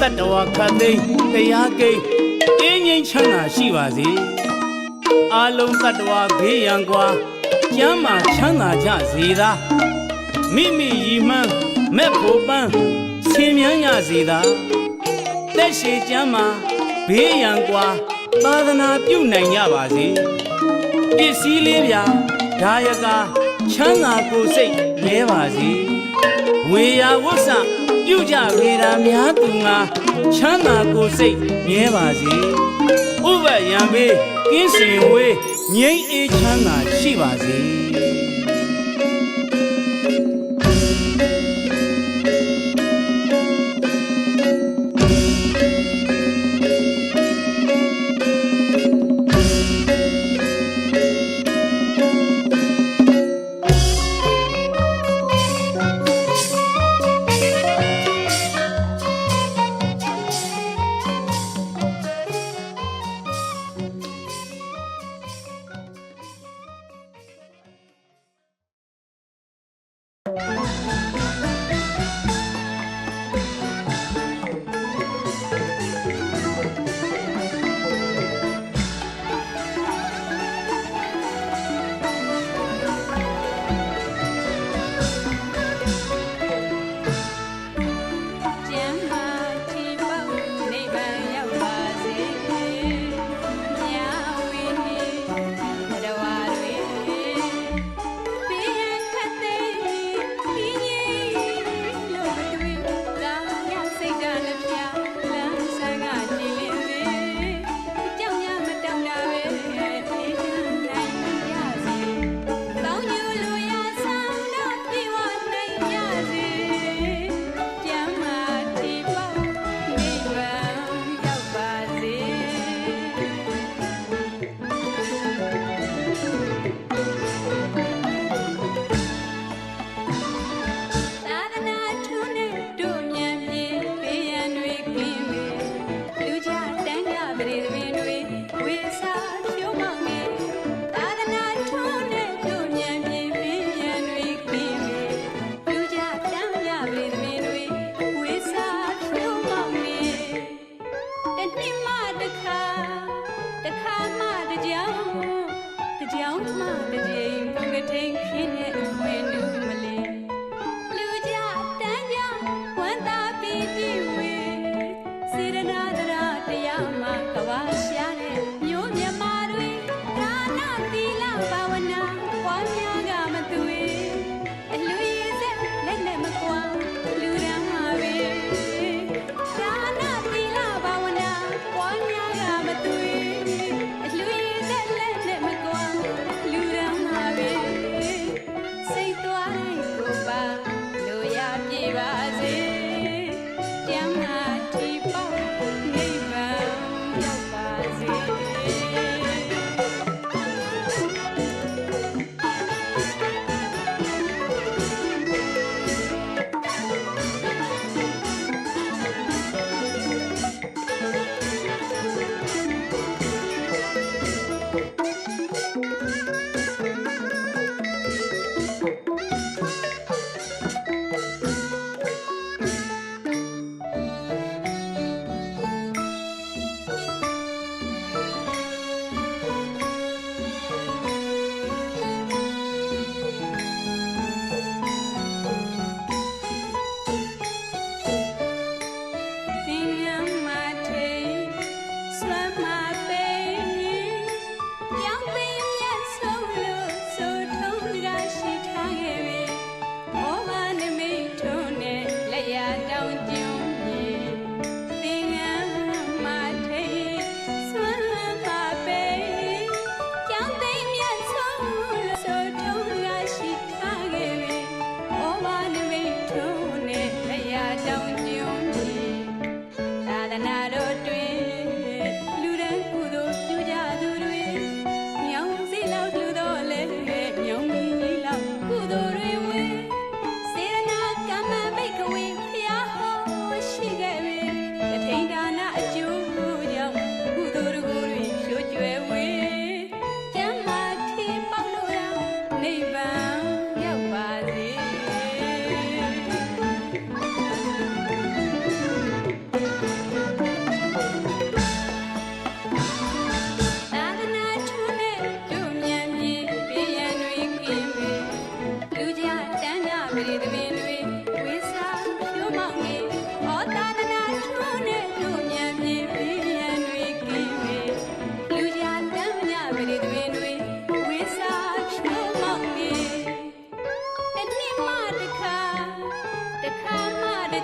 တတဝခသိန်းတရားကိန်းအင်းငိမ့်ချမ်းသာရှိပါစေအာလုံးတတဝဘေးရန်ကွာကျမ်းမာချမ်းသာကြစေသာမိမိရီမှန်းမဲ့ဖို့ပန်းဆင်မြန်းရစေသာတက်ရှိကျမ်းမာဘေးရန်ကွာသာသနာပြုနိုင်ကြပါစေ ပစ္စည်းလေးပြဒါယကာချမ်းသာကိုစိတ်လဲပါစေဝေယဝတ်ဆံပြုကြဝေရာများသူငါချမ်းသာကိုစိတ်မြဲပါစေဥပယံပေးကင်းစင်ဝေးငြိမ်းအေးချမ်းသာရှိပါစေ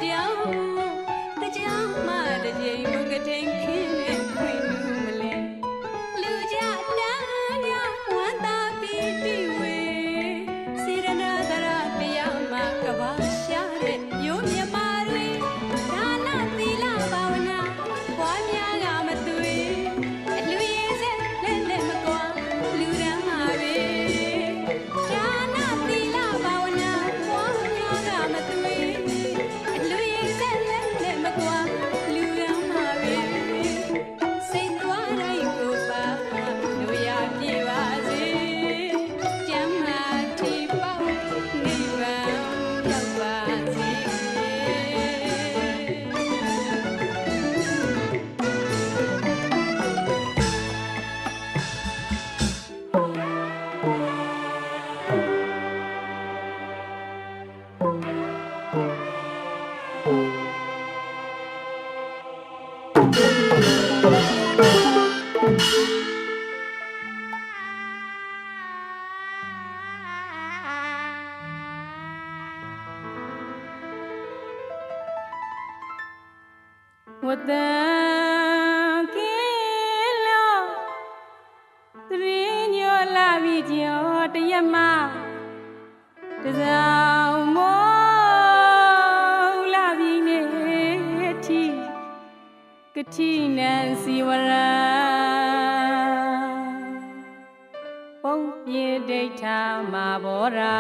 Yeah. ပုံပြေဒိဋ္ဌာမာဘောရာ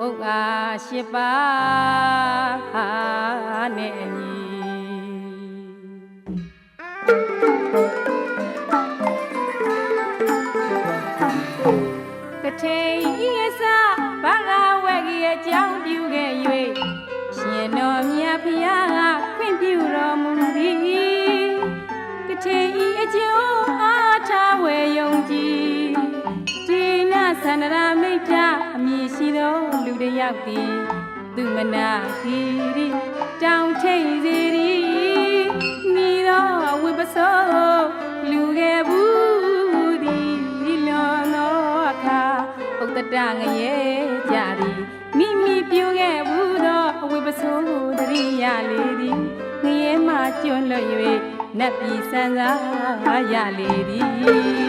ဥက္ကာရှိပါနဲ့အညီကထေဤအစဘာသာဝဲကြီးအကြောင်းပြုခဲ့၍ရှင်တော်မြတ်ဖျားကခွင့်ပြုတော်မူသည်ကထေဤအကျိုးအား ထားဝဲယုံကြည်ဒီနာသန္ဒရာမိတ်တာအမည်ရှိသောလူတစ်ယောက်သည်သူမနာခီရီတောင်ထိတ်စီရီမိသောဝိပ္ပစောလူခဲ့ဘူးသည်လောနောအခါဥတ္တတငရဲကြသည်မိမိပြုခဲ့ဘူးသောအဝိပ္ပစောတရိယာလေးသည်ငရဲမှကျွလွတ်၍ နတ်ပြည်စံစားရလေသည်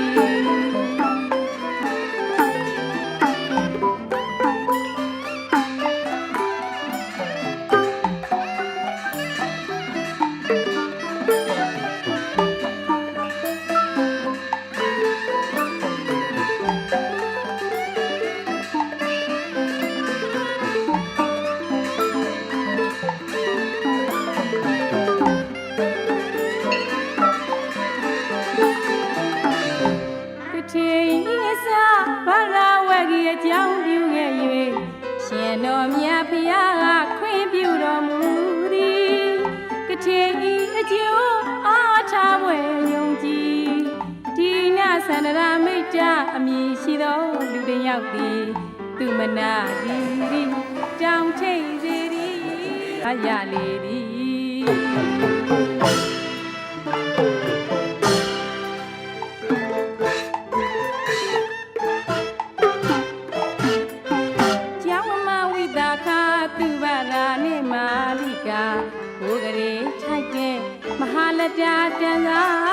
ရာမိတ်တာအမည်ရှိသောလူတစ်ယောက်သည်သူမနာဒီရီတောင်ထိတ်စီရီအရလေသည်ကျောင်းမဝိတာခာသူဗရာနေမာလိကာဘိုးကလေးထိုက်တဲ့မဟာလတ္တတန်သာ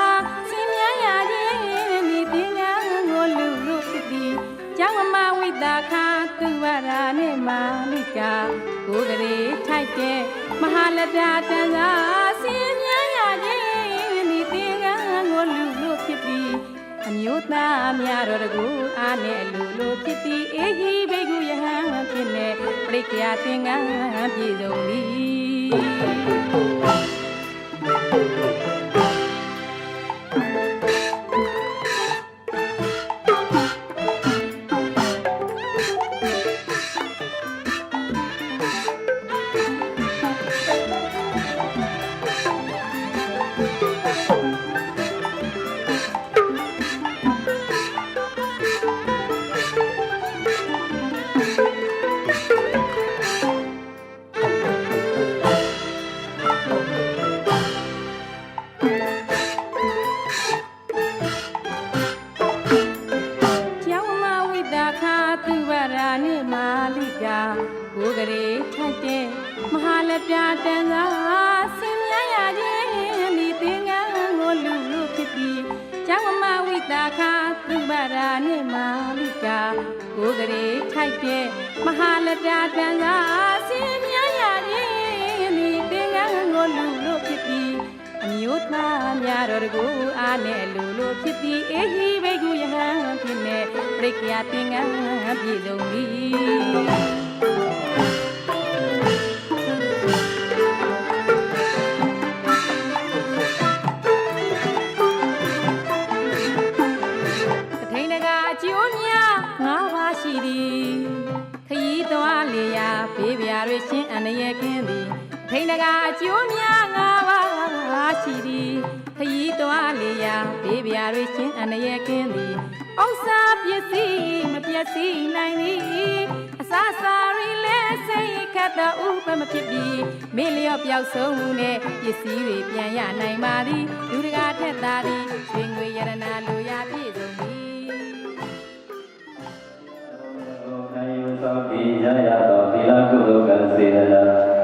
မဟာလတ္တတန်သာစင်မြရာခြင်းဒီတင်ညာကိုလူလူဖြစ်သည်အမျိုးသားများတော်တကူအားနဲ့လူလိုဖြစ်သည်အေဟိဘိက္ခုယဟန်ဖြစ်နေပရိက္ခယာသင်္ကန်းပြည်စုံသည် မဟာလပြတန်သာစင်မြရာခြင်းဒီသင်္ကန်းကိုလူလူဖြစ်သည်ကျောင်းမဝိတာခာသူဝရာနေမာလိကာကိုယ်ကလေးထိုက်တဲ့မဟာလပြတန်သာစင်မြရာခြင်းဒီသင်္ကန်းကိုလူလူဖြစ်သည်အမျိုးသားများတော်တကူအားနဲ့လူလိုဖြစ်သည်အေဟိဘိက္ခုယဟန်ဖြစ်နေပရိက္ခယာသင်္ကန်းပြည်စုံသ ထိန်တကအကျိုးများငါးပါးရှိသည်ခရီးသွားလေရာဘေးပြာတွေရှင်းအန္တရာယ်ကင်းသည်ဥစ္စာပစ္စည်းမပျက်စီးနိုင်သည်အစာစာရီလဲစိတ်ခတ်တာဥပမဖြစ်ပြီးမေ့လျော့ပျောက်ဆုံးမှုနဲ့ပစ္စည်းတွေပြန်ရနိုင်ပါသည်လူတကာထက်သာသည်ရွှေငွေရတနာလိုရာပြည့်စုံသည်ခံယူဆောင်ပြီးရရသောသီလကုသိုလ်ကံစေတနာ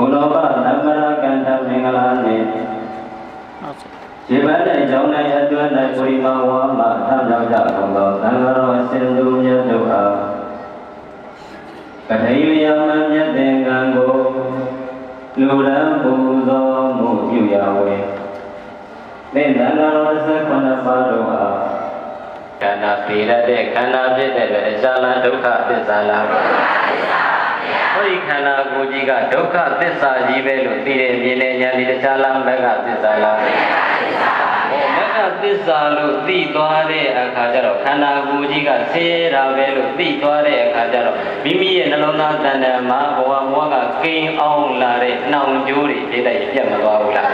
ဘုလောဘနမရကန္တမင်္ဂလာနှင့်ဒီပန်းတဲ့အကြောင်း၌အတွန်း၌ပရိမဝါမထမြောက်ကြကုန်သောသံဃာတော်အရှင်သူမြတ်တို့အားကတိယမမြတ်သင်္ကံကိုလူရန်ပူဇော်မှုပြုရဝေသင်္သံဃာတော်18ပါးတို့အားခန္ဓာပေရတဲ့ခန္ဓာဖြစ်တဲ့အတွက်အစလဒုက္ခသစ္စာလား ဟောဒီခန္ဓာကိုယ်ကြီးကဒုက္ခသစ္စာကြီးပဲလို့သိတဲ့မြင်တဲ့ဉာဏ်ဒီတရားလားမဂ္ဂသစ္စာလားဟောမဂ္ဂသစ္စာလို့သိသွားတဲ့အခါကျတော့ခန္ဓာကိုယ်ကြီးကဆင်းရဲတာပဲလို့သိသွားတဲ့အခါကျတော့မိမိရဲ့နှလုံးသားတဏ္ဍာမှာဘဝဘဝကကိန်းအောင်လာတဲ့နှောင်ကြိုးတွေပြည့်တိုက်ပြတ်မသွားဘူးလား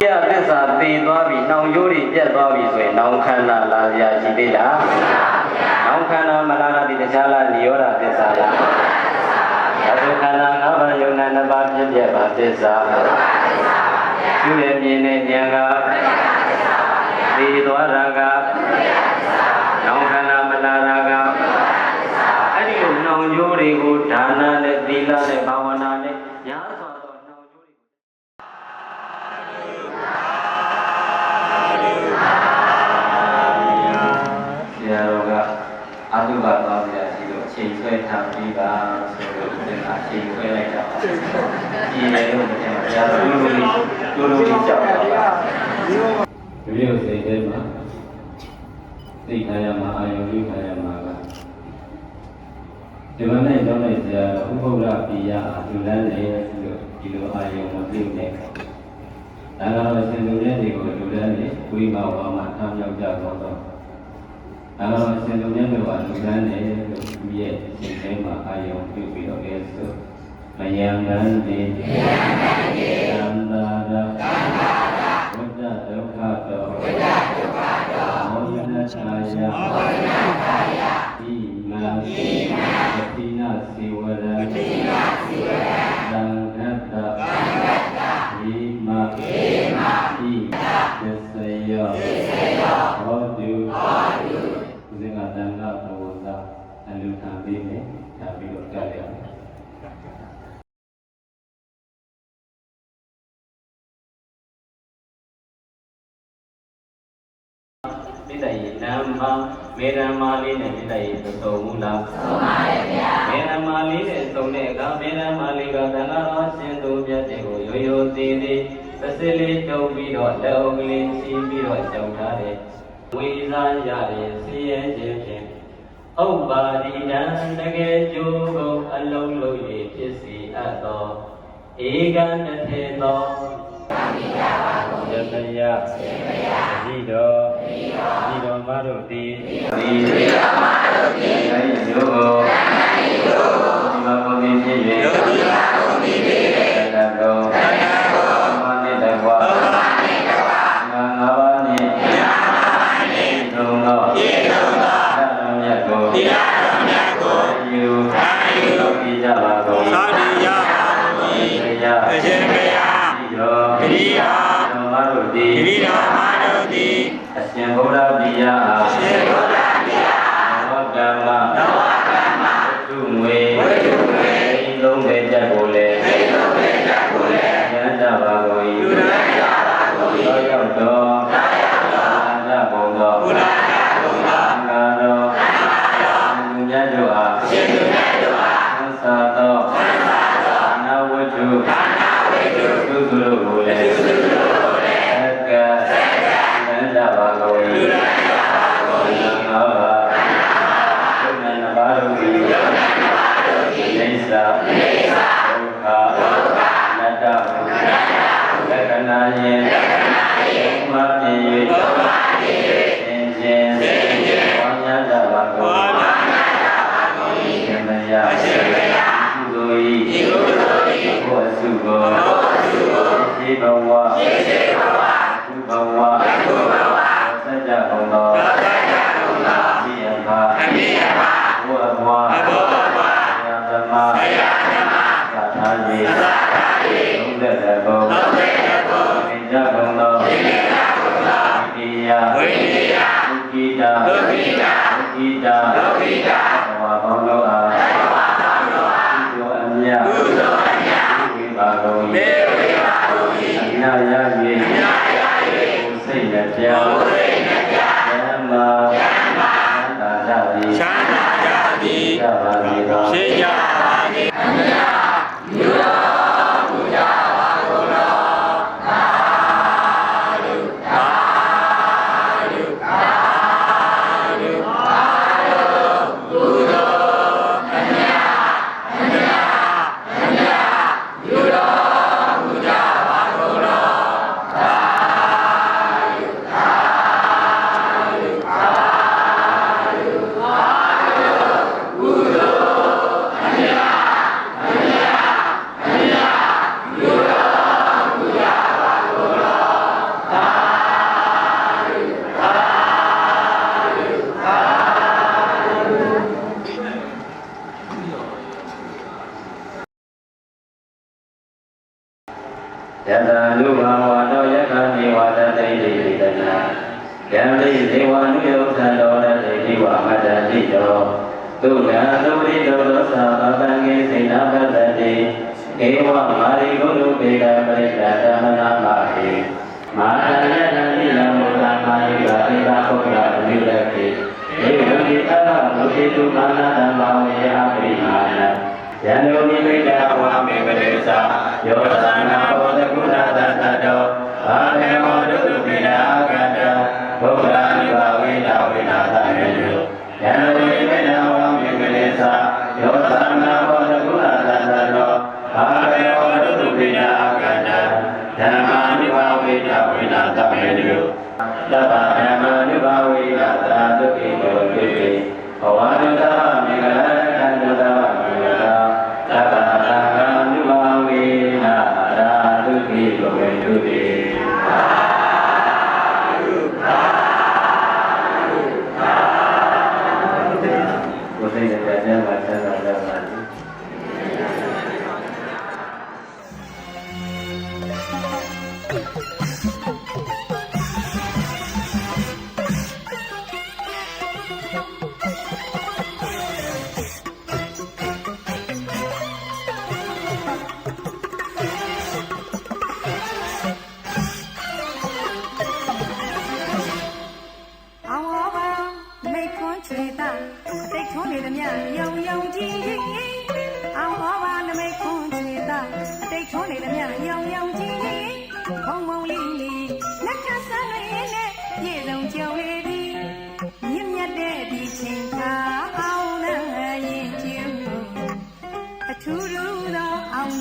ပြသစ္စာသိသွားပြီနှောင်ကြိုးတွေပြတ်သွားပြီဆိုရင်နှောင်ခန္ဓာလာစရာရှိသေးလားနှောင် ခန္ဓာမလာတာဒီတရားလားនិရောဓသစ္စာလားအသုခန္ဓာငါးပါးယုံနာနှစ်ပါးပြည့်ပြတ်ပါသစ္စာသူရဲ့မြင်တဲ့ဉာဏ်ကသိသွားတာကနှောင်ခန္ဓာမလာတာကအဲ့ဒီလိုနှောင်ကြိုးတွေကိုဒါနနဲ့သီလနဲ့ဘာဝ ရာတော်လူလူလေးလူလူလေးကြောက်တာပါ။ဒီလိုစိတ်ထဲမှာသိခါရမှာအာယုကြီးခါရမှာကဒီမနေ့တော့နေဆရာတော်ဥပုဒ္ဒပိယအလူလန်းနေလို့ဒီလိုအာယုမသိနေ။ဒါကတော့ရှင်သူရဲ့ဒီကိုလူလန်းနေဝိမာဝါမှာထားမြောက်ကြတော့တော့အဲတော့အရှင်သူမြတ်တို့ကလူကန်းတယ်လို့သူရဲ့အရှင်ထဲမှာအာယုံပြုပြီးတော့အဲဆို မယံကံတိမယံကံတိသံသာရဝိဒ္ဒဒုက္ခတောဝိဒ္ဒဒုက္ခတောမောဟနချာယမောဟနချာယဤမံဤမံပတိနာစီဝရပတိနာစီဝရသံဃတ္တသံဃတ္တဤမဤမဤသစ္စယောသစ္စယောဟောတုဟောတု ဦးဇင်းကတန်ခါဘဝသာအလူခံပေးမယ်ဒါပြီးတော့ကြရအောင်မိတ္တရေန မ်မမေရမလေးနဲ့မိတ္တရေသုံးမူလားသုံးပါရဲ့ဗျာမေရမလေးနဲ့သုံးတဲ့အခါမေရမလေးကသံဃာတော်ရှင်သူမြတ်တွေကိုရိုးရိုးသေးသေးသစစ်လေးတုပ်ပြီးတော့လက်အုပ်ကလေးချီးပြီးတော့ကြောက်ထားတယ်ဝေစားရတဲ့စီရဲခြင်းဖြင့်ဥပ္ပါဒိတံတကယ်ကျိုးကုန်အလုံးလုံး၍ဖြစ်စီအပ်သောဧကနထေသောသံဃာပါကုန်ယတယစေမယဤတော် ဤတော်ဤတော်မတို့သည်ဤတော်မတို့သည်အဲဒီယောကိုအဲဒီယောကိုဒီမှာကုန်ပြီဖြစ်၍ယောဒီမှာကုန်ပြီဖြစ်၍ တပရိသတမနာပါတိမာတရတံတိလမောတမယိပါတိတာပုဒ္ဓပနိလတိဧဝံဒီအဘဘုတိတုမာနတံဘာဝေယအပရိမာနယန္တုနိမိတဝါမေပရိသယောသနာဘောတကုဏတတတောဘာနေမောတု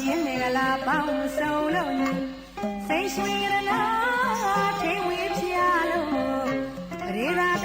ရင်မင်္ဂလာပေါင်းစုံလုံးစိတ်ရှိရနာထိဝေဖျားလို့ရေရာ